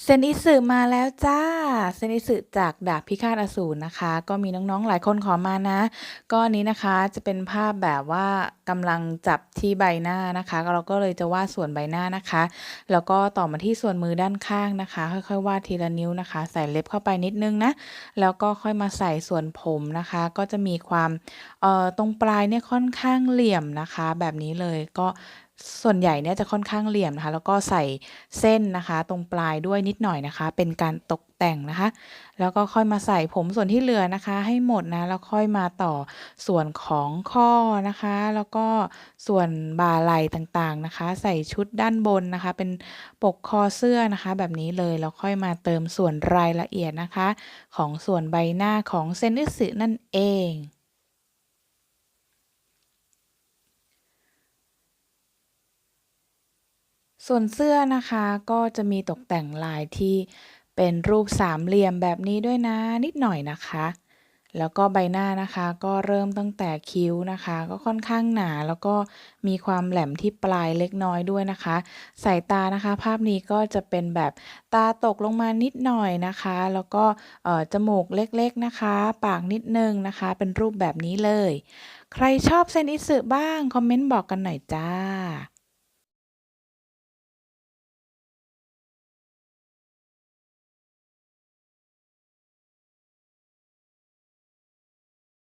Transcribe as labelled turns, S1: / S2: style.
S1: เซนอิสึมาแล้วจ้า เซนอิสึจากดาบพิฆาตอสูรนะคะ ก็มีน้องๆหลายคนขอมานะ ก็อันนี้นะคะจะเป็นภาพแบบว่ากำลังจับที่ใบหน้านะคะเราก็เลยจะวาดส่วนใบหน้านะคะ แล้วก็ต่อมาที่ส่วนมือด้านข้างนะคะ ค่อยๆวาดทีละนิ้วนะคะ ใส่เล็บเข้าไปนิดนึงนะ แล้วก็ค่อยมาใส่ส่วนผมนะคะ ก็จะมีความเอ่อตรงปลายเนี่ยค่อนข้างเหลี่ยมนะคะ แบบนี้เลยก็ ส่วนใหญ่เนี่ยจะค่อนข้างเหลี่ยมนะคะ แล้วก็ใส่เส้นนะคะ ตรงปลายด้วยนิดหน่อยนะคะ เป็นการตกแต่งนะคะ แล้วก็ค่อยมาใส่ผมส่วนที่เหลือนะคะ ให้หมดนะ แล้วค่อยมาต่อส่วนของข้อนะคะ แล้วก็ส่วนบ่าไหล่ต่างๆนะคะ ใส่ชุดด้านบนนะคะ เป็นปกคอเสื้อนะคะ แบบนี้เลยแล้วค่อยมาเติมส่วนรายละเอียดนะคะ ของส่วนใบหน้าของเซนอิสึนั่นเอง ส่วนเสื้อนะคะก็จะมีตกแต่งลายที่เป็นรูปสามเหลี่ยมแบบนี้ด้วยนะนิดหน่อยนะคะ แล้วก็ใบหน้านะคะก็เริ่มตั้งแต่คิ้วนะคะ ก็ค่อนข้างหนาแล้วก็มีความแหลมที่ปลายเล็กน้อยด้วยนะคะ สายตานะคะ ภาพนี้ก็จะเป็นแบบตาตกลงมานิดหน่อยนะคะ แล้วก็จมูกเล็กๆนะคะ ปากนิดนึงนะคะ เป็นรูปแบบนี้เลย ใครชอบเซนอิสึบ้าง คอมเมนต์บอกกันหน่อยจ้า